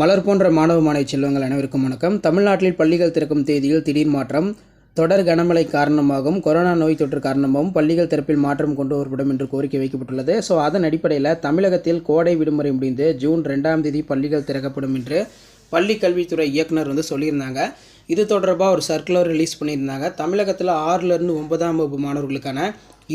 மலர் போன்ற மாணவ மாணவி செல்வங்கள் அனைவருக்கும் வணக்கம். தமிழ்நாட்டில் பள்ளிகள் திறக்கும் தேதியில் திடீர் மாற்றம் தொடர் கனமழை காரணமாகவும் கொரோனா நோய் தொற்று காரணமாகவும் பள்ளிகள் திறப்பில் மாற்றம் கொண்டு வரப்படும் என்று கோரிக்கை வைக்கப்பட்டுள்ளது. ஸோ அதன் அடிப்படையில் தமிழகத்தில் கோடை விடுமுறை முடிந்து ஜூன் ரெண்டாம் தேதி பள்ளிகள் திறக்கப்படும் என்று பள்ளி கல்வித்துறை இயக்குனர் வந்து சொல்லியிருந்தாங்க. இது தொடர்பாக ஒரு சர்க்குலர் ரிலீஸ் பண்ணியிருந்தாங்க. தமிழகத்தில் ஆறுலேருந்து ஒன்பதாம் வகுப்பு மாணவர்களுக்கான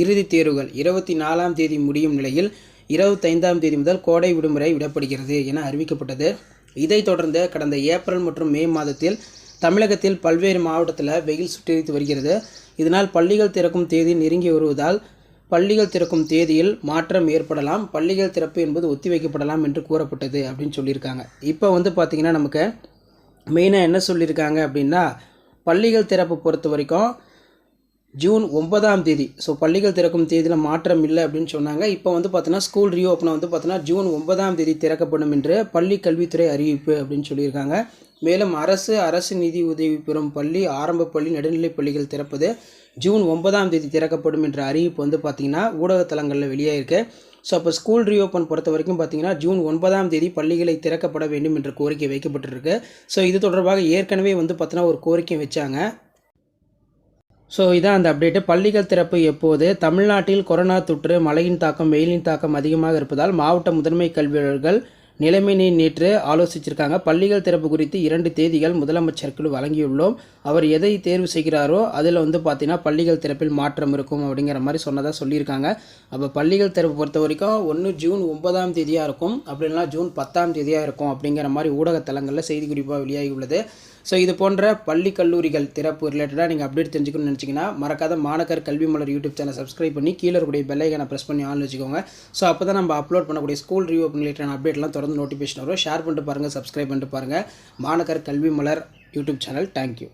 இறுதித் தேர்வுகள் இருபத்தி நாலாம் தேதி முடியும் நிலையில் இருபத்தைந்தாம் தேதி முதல் கோடை விடுமுறை விடப்படுகிறது என அறிவிக்கப்பட்டது. இதைத் தொடர்ந்து கடந்த ஏப்ரல் மற்றும் மே மாதத்தில் தமிழகத்தில் பல்வேறு மாவட்டத்தில் வெயில் சுட்டெரித்து வருகிறது. இதனால் பள்ளிகள் திறக்கும் தேதி நெருங்கி வருவதால் பள்ளிகள் திறக்கும் தேதியில் மாற்றம் ஏற்படலாம். பள்ளிகள் திறப்பு என்பது ஒத்திவைக்கப்படலாம் என்று கூறப்பட்டது அப்படின்னு சொல்லியிருக்காங்க. இப்போ வந்து பார்த்திங்கன்னா நமக்கு மெயினாக என்ன சொல்லியிருக்காங்க அப்படின்னா பள்ளிகள் திறப்பு பொறுத்த வரைக்கும் ஜூன் ஒன்பதாம் தேதி. ஸோ பள்ளிகள் திறக்கும் தேதியில் மாற்றம் இல்லை அப்படின்னு சொன்னாங்க. இப்போ வந்து பார்த்தீங்கன்னா ஸ்கூல் ரீஓப்பனை வந்து பார்த்தீங்கன்னா ஜூன் ஒன்பதாம் தேதி திறக்கப்படும் என்று பள்ளி கல்வித்துறை அறிவிப்பு அப்படின்னு சொல்லியிருக்காங்க. மேலும் அரசு அரசு நிதி உதவி பெறும் பள்ளி ஆரம்ப பள்ளி நடுநிலைப் பள்ளிகள் திறப்பது ஜூன் ஒன்பதாம் தேதி திறக்கப்படும் என்ற அறிவிப்பு வந்து பார்த்திங்கன்னா ஊடகத்தலங்களில் இருக்குது ஸோ அப்போ ஸ்கூல் ரீஓப்பன் பொறுத்த வரைக்கும் பார்த்தீங்கன்னா ஜூன் ஒன்பதாம் தேதி பள்ளிகளை திறக்கப்பட வேண்டும் என்ற கோரிக்கை வைக்கப்பட்டிருக்கு. ஸோ இது தொடர்பாக ஏற்கனவே வந்து பார்த்தீங்கன்னா ஒரு கோரிக்கை வச்சாங்க. ஸோ இதான் அந்த அப்டேட்டு பள்ளிகள் திறப்பு எப்போது? தமிழ்நாட்டில் கொரோனா தொற்று மழையின் தாக்கம் வெயிலின் தாக்கம் அதிகமாக இருப்பதால் மாவட்ட முதன்மை கல்வியாளர்கள் நிலைமையினை நேற்று ஆலோசிச்சிருக்காங்க. பள்ளிகள் திறப்பு குறித்து இரண்டு தேதிகள் முதலமைச்சருக்கு வழங்கியுள்ளோம். அவர் எதை தேர்வு செய்கிறாரோ அதில் வந்து பார்த்தீங்கன்னா பள்ளிகள் திறப்பில் மாற்றம் இருக்கும் அப்படிங்கிற மாதிரி சொன்னதாக சொல்லியிருக்காங்க. அப்போ பள்ளிகள் திறப்பு பொறுத்த வரைக்கும் ஒன்று ஜூன் ஒன்பதாம் தேதியாக இருக்கும். அப்படின்னா ஜூன் பத்தாம் தேதியாக இருக்கும் அப்படிங்கிற மாதிரி ஊடகத்தலங்களில் செய்தி குறிப்பாக வெளியாகி உள்ளது ஸோ இது போன்ற பள்ளி கல்லூரிகள் திறப்பு ரிலேட்டடாக நீங்கள் அப்டேட் தெரிஞ்சுக்கணும்னு நினச்சிங்கன்னா மறக்காத மாணக்கர் கல்வி மலர் யூடியூப் சேனல் சப்ஸ்கிரைப் பண்ணி கீழே இருக்கக்கூடிய பெல்லைக்கான ப்ரெஸ் பண்ணி ஆன் வச்சுக்கோங்க. ஸோ அப்போ தான் நம்ம அப்லோட் பண்ணக்கூடிய ஸ்கூல் ரிஓப்பன் ரிலேட்டடான அப்டேட்லாம் தொடர்ந்து நோட்டிஃபிகேஷன் வரும். ஷேர் பண்ணிட்டு பாருங்கள் சப்ஸ்கிரைப் பண்ணிட்டு பாருங்கள் மாணக்கர் கல்வி மலர் யூடியூப் சேனல். தேங்க்யூ